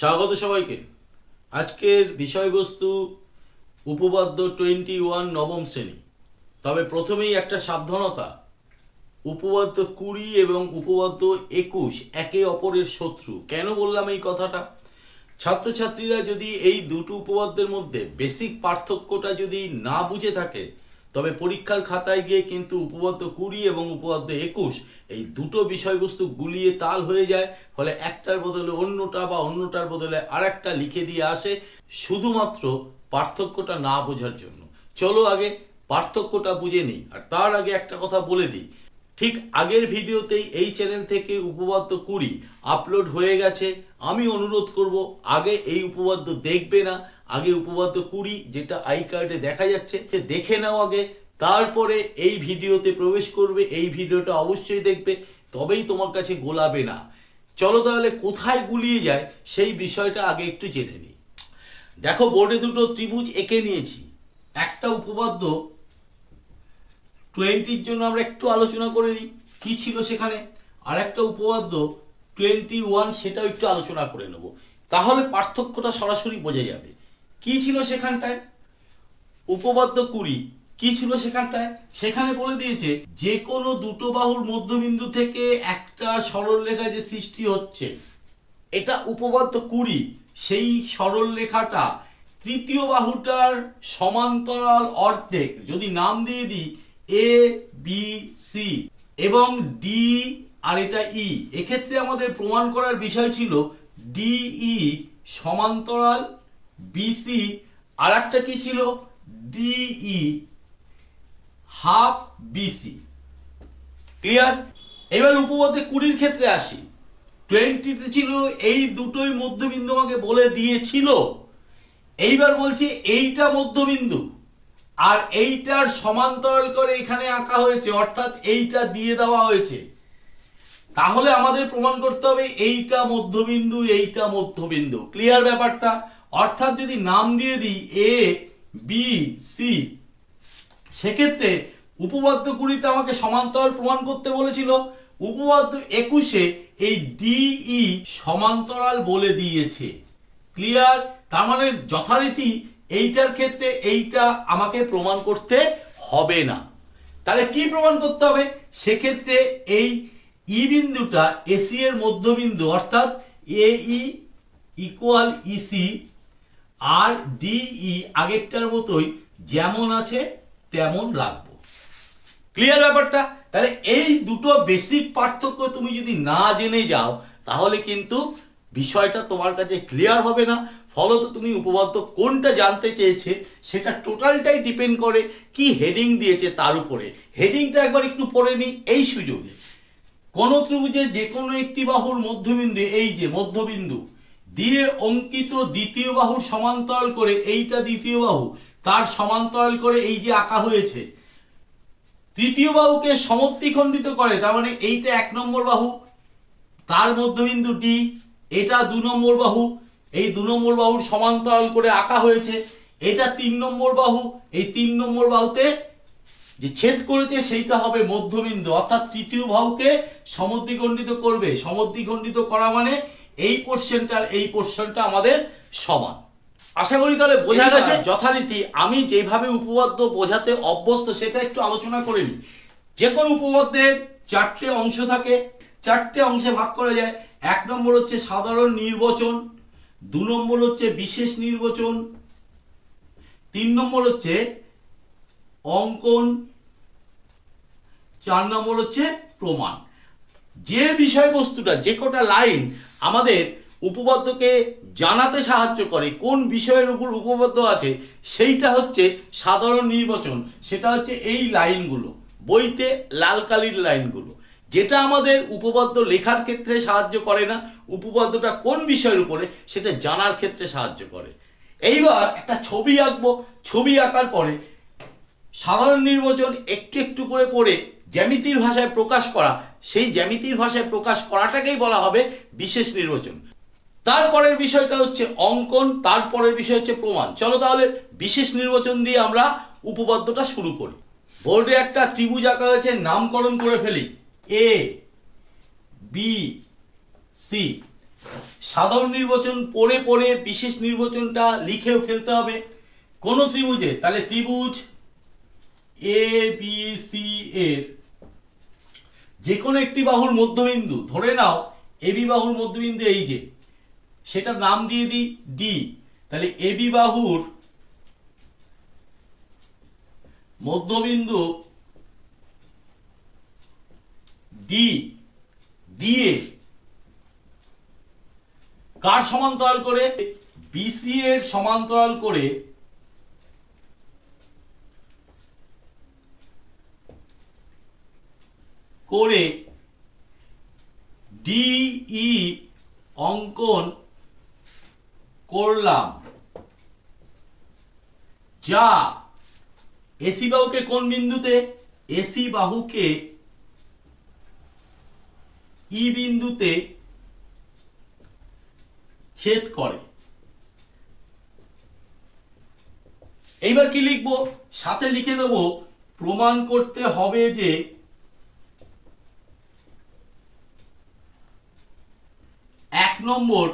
স্বাগত সবাইকে। আজকের বিষয়বস্তু উপপাদ্য টোয়েন্টি ওয়ান নবম শ্রেণি। তবে প্রথমেই একটা সাবধানতা। উপপাদ্য কুড়ি এবং উপপাদ্য একুশ একে অপরের শত্রু। কেন বললাম এই কথাটা? ছাত্রছাত্রীরা যদি এই দুটো উপপাদ্যের মধ্যে বেসিক পার্থক্যটা যদি না বুঝে থাকে তবে পরীক্ষার খাতায় গিয়ে কিন্তু উপপাদ্য কুড়ি এবং উপপাদ্য একুশ এই দুটো বিষয়বস্তু গুলিয়ে তাল হয়ে যায়, ফলে একটার বদলে অন্যটা বা অন্যটার বদলে আরেকটা লিখে দিয়ে আসে শুধুমাত্র পার্থক্যটা না বোঝার জন্য। চলো আগে পার্থক্যটা বুঝে নিই, আর তার আগে একটা কথা বলে দিই। ঠিক আগের ভিডিওতেই এই চ্যানেল থেকে উপপাদ্য কুড়ি আপলোড হয়ে গেছে, আমি অনুরোধ করব, আগে এই উপপাদ্য দেখবে না আগে উপপাদ্য কুড়ি, যেটা আই কার্ডে দেখা যাচ্ছে দেখে নাও আগে, তারপরে এই ভিডিওতে প্রবেশ করবে, এই ভিডিওটা অবশ্যই দেখবে, তবেই তোমার কাছে গোলাবে না। চলো তাহলে কোথায় গুলিয়ে যায়, সেই বিষয়টা আগে একটু জেনে নিই। দেখো, বোর্ডে দুটো ত্রিভুজ এঁকে নিয়েছি। একটা উপপাদ্য টোয়েন্টির জন্য আমরা একটু আলোচনা করে নিই, কি ছিল সেখানে? আর একটা উপপাদ্য টোয়েন্টি ওয়ান, সেটাও একটু আলোচনা করে নেব। তাহলে পার্থক্যটা সরাসরি বোঝা যাবে। কি ছিল সেখানটায়? উপপাদ্য কুড়ি, কি ছিল সেখানটায়? সেখানে বলে দিয়েছে, যে কোনো দুটো বাহুর মধ্যবিন্দু থেকে একটা সরলরেখা যে সৃষ্টি হচ্ছে, এটা উপপাদ্য কুড়ি, সেই সরল রেখাটা তৃতীয় বাহুটার সমান্তরাল অর্ধেক, যদি নাম দিয়ে দিই এ বি সি এবং ডি আর এটা ই এক্ষেত্রে আমাদের প্রমাণ করার বিষয় ছিল ডিই সমান্তরাল বিসি আর একটা কি ছিল? ডিই হাফ বিসি ক্লিয়ার এবার উপপাদ্যে কুড়ির ক্ষেত্রে আসি। টোয়েন্টিতে ছিল, এই দুটোই মধ্যবিন্দু আমাকে বলে দিয়েছিল। এইবার বলছি এইটা মধ্যবিন্দু, আর এইটার সমান্তরাল করে এখানে আঁকা হয়েছে, অর্থাৎ এইটা দিয়ে দেওয়া হয়েছে। তাহলে আমাদের প্রমাণ করতে হবে, এইটা মধ্যবিন্দু এইটা মধ্যবিন্দু। ক্লিয়ার ব্যাপারটা? অর্থাৎ যদি নাম দিয়ে দিই এ বি সি সেক্ষেত্রে উপপাদ্য কুড়িতে আমাকে সমান্তরাল প্রমাণ করতে বলেছিল। উপপাদ্য একুশে এই ডিই সমান্তরাল বলে দিয়েছে। ক্লিয়ার তার মানে যথারীতি এইটার ক্ষেত্রে এইটা আমাকে প্রমাণ করতে হবে না। তাহলে কি প্রমাণ করতে হবে? সেক্ষেত্রে এই ই বিন্দুটা এসি এর মধ্যবিন্দু, অর্থাৎ এই ইকুয়াল ইসি আর ডিই আগেরটার মতোই যেমন আছে, তেমন রাখব। ক্লিয়ার ব্যাপারটা? তাহলে এই দুটো বেসিক পার্থক্য তুমি যদি না জেনে যাও, তাহলে কিন্তু বিষয়টা তোমার কাছে ক্লিয়ার হবে না। ফলত তুমি উপপাদ্য কোনটা জানতে চেয়েছে, সেটা টোটালটাই ডিপেন্ড করে কি হেডিং দিয়েছে তার উপরে। হেডিংটা একবার একটু পড়ে নিই, এই সুযোগে। কোন ত্রিভুজে যে কোনো একটি বাহুর মধ্যবিন্দু, এই যে মধ্যবিন্দু দিয়ে অঙ্কিত দ্বিতীয় বাহুর সমান্তরাল করে এইটা দ্বিতীয় বাহু, তার সমান্তরাল করে এই যে আঁকা হয়েছে। তৃতীয় বাহুকে সমদ্বিখণ্ডিত করে, তার মানে এইটা এক নম্বর বাহু, তার মধ্যবিন্দু ডি এটা দু নম্বর বাহু, এই দু নম্বর বাহুর সমান্তরাল করে আঁকা হয়েছে, এটা তিন নম্বর বাহু, এই তিন নম্বর বাহুতে যে ছেদ করেছে সেইটা হবে মধ্যবিন্দু, অর্থাৎ তৃতীয় বাহুকে সমদ্বিখণ্ডিত করবে। সমদ্বিখণ্ডিত করা মানে এই পোর্শনটার এই পোর্শনটা আমাদের সমান। আশা করি তাহলে বোঝা গেছে যথারীতি আমি যেভাবে উপপাদ্য বোঝাতে অভ্যস্ত সেটা একটু আলোচনা করে নিই। যে কোনো উপপাদ্যের চারটে অংশ থাকে চারটে অংশে ভাগ করা যায়। এক নম্বর হচ্ছে সাধারণ নির্বাচন দু নম্বর হচ্ছে বিশেষ নির্বাচন তিন নম্বর হচ্ছে অঙ্কন চার নম্বর হচ্ছে প্রমাণ। যে বিষয়বস্তুটা যে কটা লাইন আমাদের উপপাদ্যকে জানাতে সাহায্য করে, কোন বিষয়ের উপর উপপাদ্য আছে, সেইটা হচ্ছে সাধারণ নির্বাচন। সেটা হচ্ছে এই লাইনগুলো, বইতে লাল কালির লাইনগুলো। যেটা আমাদের উপপাদ্য লেখার ক্ষেত্রে সাহায্য করে না, উপপাদ্যটা কোন বিষয়ের উপরে, সেটা জানার ক্ষেত্রে সাহায্য করে। এইবার একটা ছবি আঁকবো, ছবি আঁকার পরে সাধারণ নির্বাচন একটু একটু করে পড়ে, জ্যামিতির ভাষায় প্রকাশ করা সেই জ্যামিতির ভাষায় প্রকাশ করাটাকেই বলা হবে বিশেষ নির্বাচন। তারপরের বিষয়টা হচ্ছে অঙ্কন, তারপরের বিষয় হচ্ছে প্রমাণ। চলো তাহলে বিশেষ নির্বাচন দিয়ে আমরা উপপাদ্যটা শুরু করি। বোর্ডে একটা ত্রিভুজ আঁকা হয়েছে, নামকরণ করে ফেলি। এ বি সি সাধারণ নির্বাচন পড়ে পড়ে বিশেষ নির্বাচনটা লিখেও ফেলতে হবে। কোন ত্রিভুজে, তাহলে ত্রিভুজ এ বি সি এর যে কোনো একটি বাহুর মধ্যবিন্দু, ধরে নাও এবি বাহুর মধ্যবিন্দু এই যে সেটা নাম দিয়ে দিই ডি তাহলে এবি বাহুর মধ্যবিন্দু ডি দিয়ে কার সমান্তরাল করে? বিসি এর সমান্তরাল করে করে ডিই অঙ্কন করলাম। যা এসি বাহুকে কোন বিন্দুতে? এসি বাহুকে ই বিন্দুতে ছেদ করে। এইবার কি লিখব? সাথে লিখে দেব, প্রমাণ করতে হবে যে এক নম্বর,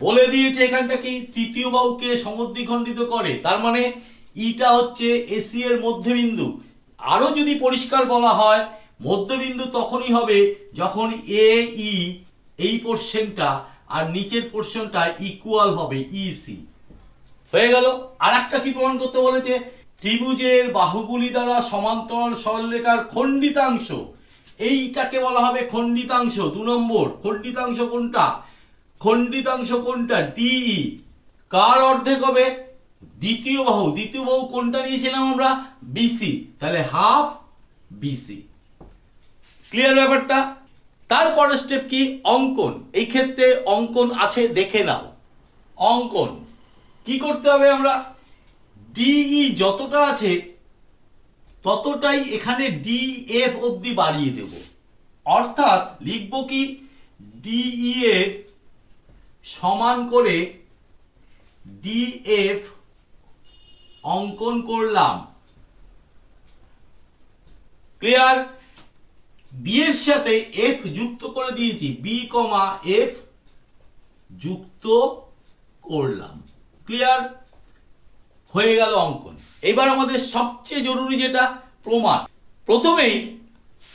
বলে দিয়েছে এখানটা কি তৃতীয় বাহুকে সমদ্বিখণ্ডিত করে। তার মানে ইটা হচ্ছে এসি এর মধ্যবিন্দু। আরও যদি পরিষ্কার বলা হয়, মধ্যবিন্দু তখনই হবে যখন এ, ই এই পোর্শনটা আর নিচের পোর্শনটা ইকুয়াল হবে ইসি হয়ে গেল। আর একটা কি প্রমাণ করতে বলেছে? ত্রিভুজের বাহুগুলি দ্বারা সমান্তরাল সরলরেখার খণ্ডিতাংশ। এইটাকে বলা হবে খণ্ডিতাংশ, দু নম্বর। খণ্ডিতাংশ কোনটা? খণ্ডিতাংশ কোনটা? ডিই কার অর্ধেক হবে? দ্বিতীয় বাহু। দ্বিতীয় বাহু কোনটা নিয়েছিলাম আমরা? বিসি। তাহলে হাফ বিসি। ক্লিয়ার ব্যাপারটা? তারপরের স্টেপ কি? অঙ্কন। এই ক্ষেত্রে অঙ্কন আছে, দেখে নাও। অঙ্কন। কি করতে হবে আমরা? ডিই যতটা আছে, ততটাই এখানে ডি এফ অবধি বাড়িয়ে দেব। অর্থাৎ লিখব কি? ডিই এর সমান করে ডিএফ অঙ্কন করলাম। ক্লিয়ার বি এর সাথে এফ যুক্ত করে দিয়েছি। বি কমা এফ যুক্ত করলাম। ক্লিয়ার হয়ে গেল অঙ্কন। এবার আমাদের সবচেয়ে জরুরি যেটা, প্রমাণ। প্রথমেই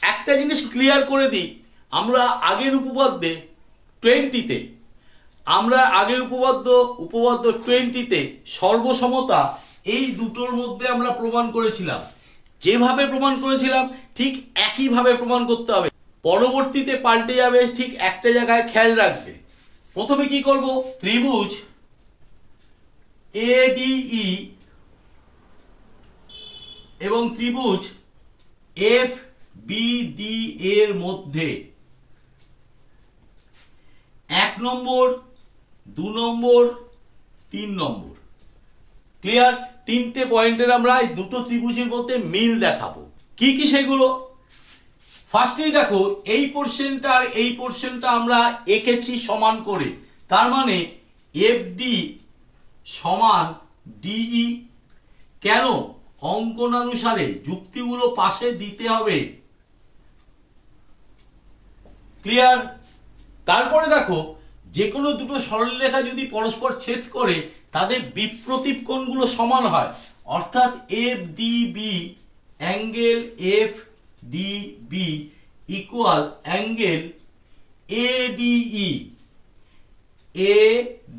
একটা জিনিস ক্লিয়ার করে দিই। আমরা আগের উপপাদ্যে টোয়েন্টিতে আমরা আগের উপপাদ্য উপপাদ্য টোয়েন্টিতে সর্বসমতা এই দুটোর মধ্যে আমরা প্রমাণ করেছিলাম। যেভাবে প্রমাণ করেছিলাম, ঠিক একইভাবে প্রমাণ করতে হবে। পরবর্তীতে পাল্টে যাবে, ঠিক একটা জায়গায় খেয়াল রাখবে। প্রথমে কি করব? ত্রিভুজ এডিই এবং ত্রিভুজ এফ বিডি এর মধ্যে। এক নম্বর দু নম্বর, তিন নম্বর। ক্লিয়ার তিনটে পয়েন্টের আমরা এই দুটো ত্রিভুজের মধ্যে মিল দেখাবো। কি কি সেগুলো? ফার্স্টেই দেখো, এই পোর্শনটা আর এই পোর্শনটা আমরা এঁকেছি সমান করে। তার মানে এফ ডি সমান ডিই কেন? অঙ্কনানুসারে যুক্তিগুলো পাশে দিতে হবে। ক্লিয়ার তারপরে দেখো যে কোনো দুটো সরলরেখা যদি পরস্পর ছেদ করে, তাদের বিপ্রতীপ কোণগুলো সমান হয়। অর্থাৎ F D B angle F D B equal angle A D E A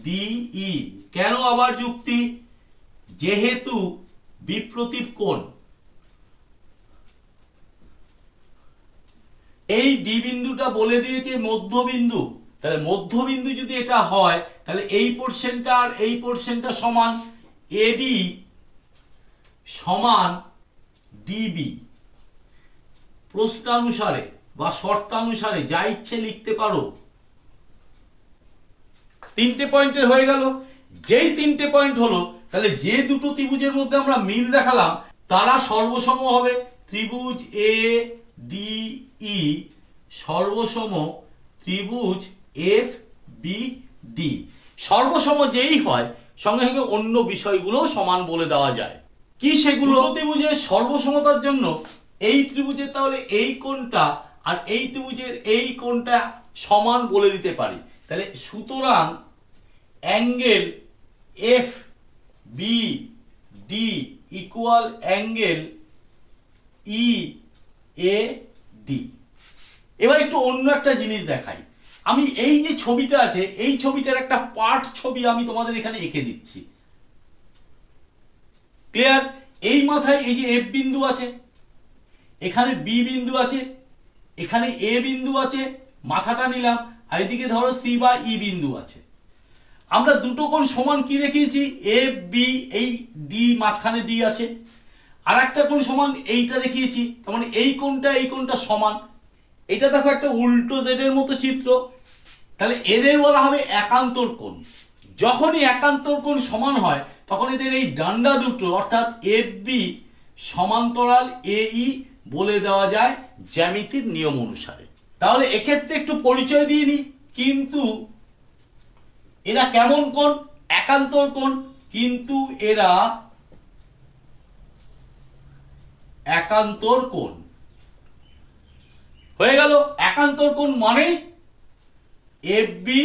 D E কেন আবার যুক্তি? যেহেতু বিপ্রতীপ কোণ। এই ডি বিন্দুটা বলে দিয়েছে মধ্যবিন্দু। তাহলে মধ্যবিন্দু যদি এটা হয়, তাহলে এই পোর্শনটা আর এই পোর্শনটা সমান এডি সমান ডিবি প্রশ্নানুসারে বা শর্তানুসারে যা ইচ্ছে লিখতে পারো। তিনটে পয়েন্টের হয়ে গেল। যেই তিনটে পয়েন্ট হলো, তাহলে যে দুটো ত্রিভুজের মধ্যে আমরা মিল দেখালাম, তারা সর্বসম হবে ত্রিভুজ এ ডি ই সর্বসম ত্রিভুজ এফ বি ডি সর্বসম যেই হয়, সঙ্গে সঙ্গে অন্য বিষয়গুলোও সমান বলে দেওয়া যায়। কি সেগুলো? ত্রিভুজের সর্বসমতার জন্য এই ত্রিভুজের তাহলে এই কোণটা আর এই ত্রিভুজের এই কোণটা সমান বলে দিতে পারি। তাহলে সুতরাং angle F B D equal angle E A D এবার একটু অন্য একটা জিনিস দেখাই। আমি এই যে ছবিটা আছে, এই ছবিটার একটা পার্ট ছবি আমি তোমাদের এখানে এঁকে দিচ্ছি। ক্লিয়ার এই মাথায় এই যে এফ বিন্দু আছে, এখানে বি বিন্দু আছে, এখানে এ বিন্দু আছে, মাথাটা নিলাম, আর এদিকে ধরো সি বা ই বিন্দু আছে। আমরা দুটো কোণ সমান কি দেখিয়েছি? এ বি এই ডি মাঝখানে ডি আছে। আর একটা কোণ সমান এইটা দেখিয়েছি, তার মানে এই কোণটা এই কোণটা সমান। এটা দেখো একটা উল্টো জেডের মতো চিত্র। তাহলে এদের বলা হবে একান্তর কোণ। যখনই একান্তর কোণ সমান হয়, তখন এদের এই ডান্ডা দুটো, অর্থাৎ এফ বি সমান্তরাল এ ই বলে দেওয়া যায় জ্যামিতির নিয়ম অনুসারে। তাহলে এক্ষেত্রে একটু পরিচয় দিয়ে নিই। কিন্তু এরা কেমন কোণ? একান্তর কোণ। কিন্তু এরা একান্তর কোণ। হয়ে গেল? একান্তর কোণ মানেই এফ বি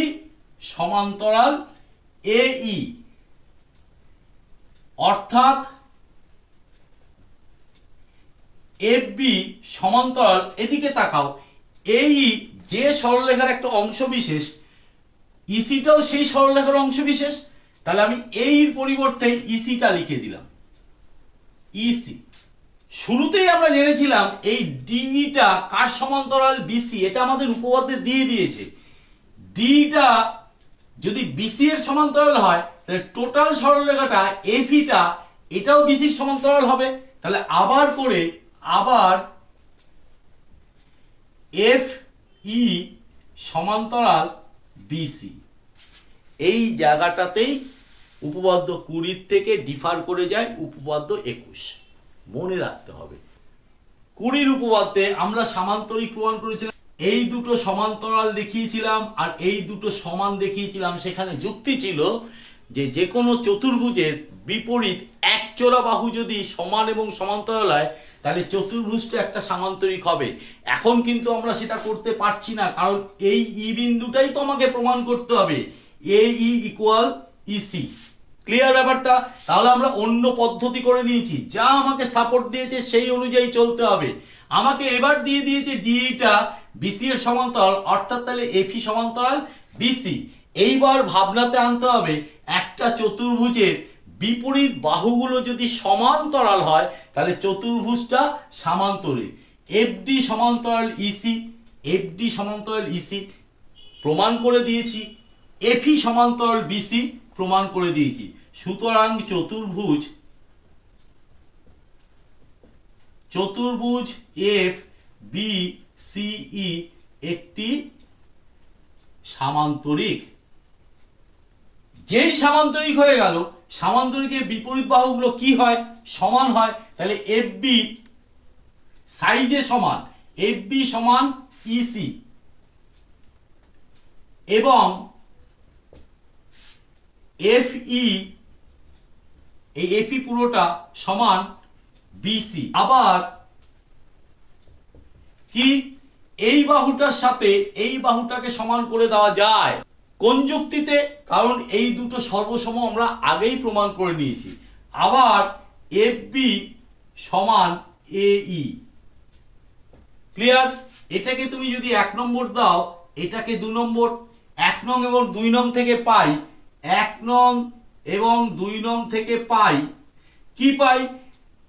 সমান্তরাল এ ই অর্থাৎ এফ বি সমান্তরাল, এদিকে তাকাও। এই যে সরলরেখার একটা অংশ বিশেষ ইসিটাও সেই সরলরেখার অংশ বিশেষ। তাহলে আমি এই পরিবর্তে ইসিটা লিখে দিলাম। ইসি শুরুতেই আমরা জেনেছিলাম এই ডিইটা কার সমান্তরাল বিসি এটা আমাদের উপপাদ্যে দিয়ে দিয়েছে। ডিটা যদি বিসি এর সমান্তরাল হয়, তাহলে টোটাল সরলরেখাটা এফিটা এটাও বিসির সমান্তরাল হবে। তাহলে আবার করে, আবার এফ ই সমান্তরাল বিসি এই জায়গাটাতেই উপপাদ্য কুড়ির থেকে ডিফার করে যায় উপপাদ্য একুশ। মনে রাখতে হবে। কুড়ির উপপাদ্যে আমরা সামান্তরিক প্রমাণ করেছিলাম। এই দুটো সমান্তরাল দেখিয়েছিলাম আর এই দুটো সমান দেখিয়েছিলাম, সেখানে যুক্তি ছিল যে যে কোনো চতুর্ভুজের বিপরীত একচোরা বাহু যদি সমান এবং সমান্তরাল হয়, তাহলে চতুর্ভুজটা একটা সামান্তরিক হবে। এখন কিন্তু আমরা সেটা করতে পারছি না, কারণ এই ই বিন্দুটাই তো আমাকে প্রমাণ করতে হবে। A E equal E C clear ব্যাপারটা? তাহলে আমরা অন্য পদ্ধতি করে নিয়েছি। যা আমাকে সাপোর্ট দিয়েছে সেই অনুযায়ী চলতে হবে। আমাকে এবার দিয়ে দিয়েছে ডিটা বিসি এর সমান্তরাল, অর্থাৎ তাহলে এফি সমান্তরাল বিসি এইবার ভাবনাতে আনতে হবে, একটা চতুর্ভুজের বিপরীত বাহুগুলো যদি সমান্তরাল হয়, তাহলে চতুর্ভুজটা সামান্তরিক এফডি সমান্তরাল ইসি এফডি সমান্তরাল ইসি প্রমাণ করে দিয়েছি। এফি সমান্তরাল বিসি প্রমাণ করে দিয়েছি। সুতরাং চতুর্ভুজ চতুর্ভুজ এফ বি সিই একটি সামান্তরিক। যেই সামান্তরিক হয়ে গেল, সামান্তরিকের বিপরীত বাহুগুলো কি হয়? সমান হয়। তাহলে এফ বি সাইজে সমান। এফ বি সমান ইসি এবং এফ ই এই এফি পুরোটা সমান বিসি আবার কি? এই বাহুটার সাথে এই বাহুটাকে সমান করে দেওয়া যায়। কোন যুক্তিতে? কারণ এই দুটো সর্বসম আমরা আগেই প্রমাণ করে নিয়েছি। আবার এফ বি সমান এ ই ক্লিয়ার এটাকে তুমি যদি এক নম্বর দাও, এটাকে দু নম্বর, এক নং এবং দুই নং থেকে পাই, এক নং এবং দুই নং থেকে পাই, কি পাই?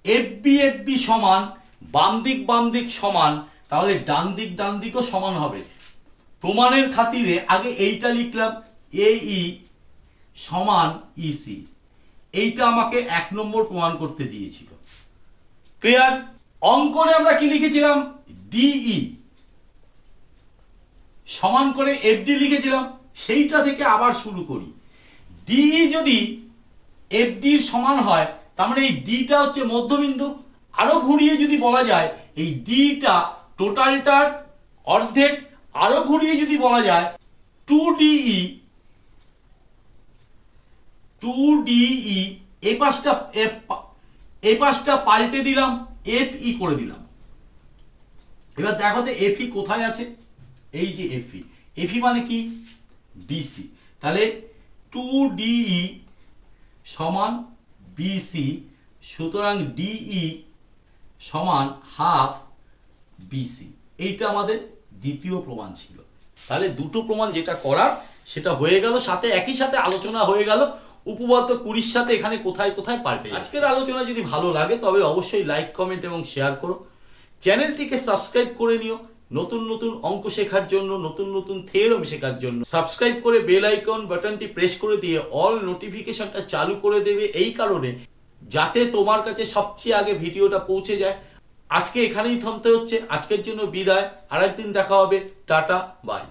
এফ বি এফ বি সমান, বাম দিক বাম দিক সমান তাহলে ডান দিক, ডান দিকও সমান হবে। প্রমাণের খাতিরে আগে এইটা লিখলাম, এ ই সমান ইসি এইটা আমাকে এক নম্বর প্রমাণ করতে দিয়েছিল। ক্লিয়ার অঙ্কনে আমরা কি লিখেছিলাম? ডিই সমান করে এফডি লিখেছিলাম, সেইটা থেকে আবার শুরু করি। ডিই যদি এফ এফডির সমান হয়, তার মানে এই ডিটা হচ্ছে মধ্যবিন্দু। আরও ঘুরিয়ে যদি বলা যায়, এই ডিটা টোটালটার অর্ধেক আরও ঘুরিয়ে যদি বলা যায় টু ডিই টু ডিই এই পাশটা এই পাশটা পাল্টে দিলাম এফ ই করে দিলাম। এবার দেখো তো এফি কোথায় আছে? এই যে এফি এফি মানে কি? বিসি তাহলে টু ডিই সমান বিসি সুতরাং ডিই সমান হাফ বিসি এইটা আমাদের দ্বিতীয় প্রমাণ ছিল। তাহলে দুটো প্রমাণ যেটা করার, সেটা হয়ে গেল, সাথে একই সাথে আলোচনা হয়ে গেল। উপপাদ্য কুড়ির সাথে এখানে কোথায় কোথায় যাচ্ছে। আজকের আলোচনা যদি ভালো লাগে, তবে অবশ্যই লাইক কমেন্ট এবং শেয়ার করো। চ্যানেলটিকে সাবস্ক্রাইব করে নিও। নতুন নতুন অঙ্ক শেখার জন্য, নতুন নতুন থিওরাম শেখার জন্য। সাবস্ক্রাইব করে বেল আইকন বাটনটি প্রেস করে দিয়ে অল নোটিফিকেশনটা চালু করে দেবে। এই কারণে যাতে তোমার কাছে সবচেয়ে আগে ভিডিওটা পৌঁছে যায়। আজকে এখানেই থামতে হচ্ছে। আজকের জন্য বিদায়। আরেকদিন দেখা হবে। Tata bye.